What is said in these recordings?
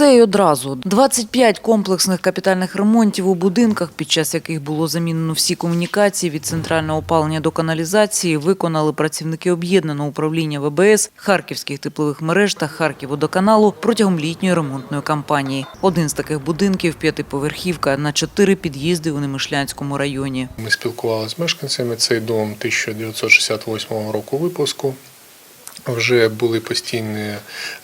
Все й одразу. 25 комплексних капітальних ремонтів у будинках, під час яких було замінено всі комунікації від центрального опалення до каналізації, виконали працівники об'єднаного управління ВБС, Харківських теплових мереж та Харківводоканалу протягом літньої ремонтної кампанії. Один з таких будинків – п'ятиповерхівка на чотири під'їзди у Немишлянському районі. Ми спілкувалися з мешканцями. Цей дом 1968 року випуску. Вже були постійні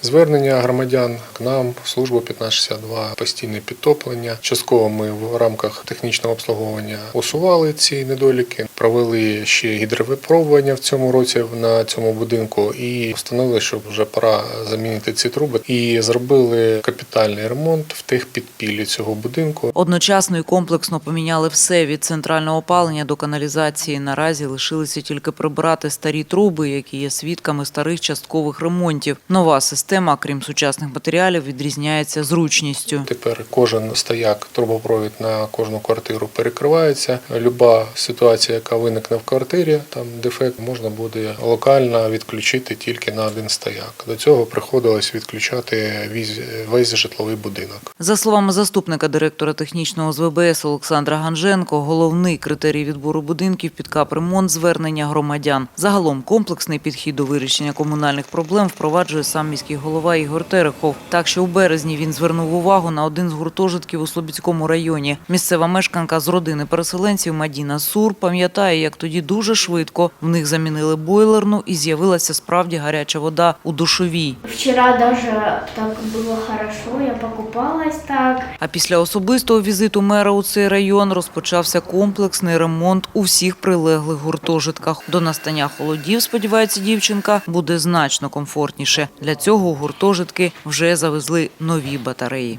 звернення громадян к нам, служба службу 1562, постійне підтоплення. Частково ми в рамках технічного обслуговування усували ці недоліки, провели ще гідровипробування в цьому році на цьому будинку і встановили, що вже пора замінити ці труби. І зробили капітальний ремонт в техпідпіллі цього будинку. Одночасно і комплексно поміняли все від центрального опалення до каналізації. Наразі лишилися тільки прибрати старі труби, які є свідками старих часткових ремонтів. Нова система, крім сучасних матеріалів, відрізняється зручністю. Тепер кожен стояк, трубопровід на кожну квартиру перекривається. Люба ситуація, яка виникне в квартирі, там дефект можна буде локально відключити тільки на один стояк. До цього приходилось відключати весь, весь житловий будинок. За словами заступника директора технічного з ВБС Олександра Ганженко, головний критерій відбору будинків під капремонт – звернення громадян. Загалом комплексний підхід до вирішення комунальних проблем впроваджує сам міський голова Ігор Терехов. Так що у березні він звернув увагу на один з гуртожитків у Слобідському районі. Місцева мешканка з родини переселенців Мадіна Сур пам'ятає, як тоді дуже швидко в них замінили бойлерну і з'явилася справді гаряча вода у душовій. Вчера даже так было хорошо, я покупалась так. А після особистого візиту мера у цей район розпочався комплексний ремонт у всіх прилеглих гуртожитках. До настання холодів, сподівається дівчинка, буде значно комфортніше. Для цього у гуртожитки вже завезли нові батареї.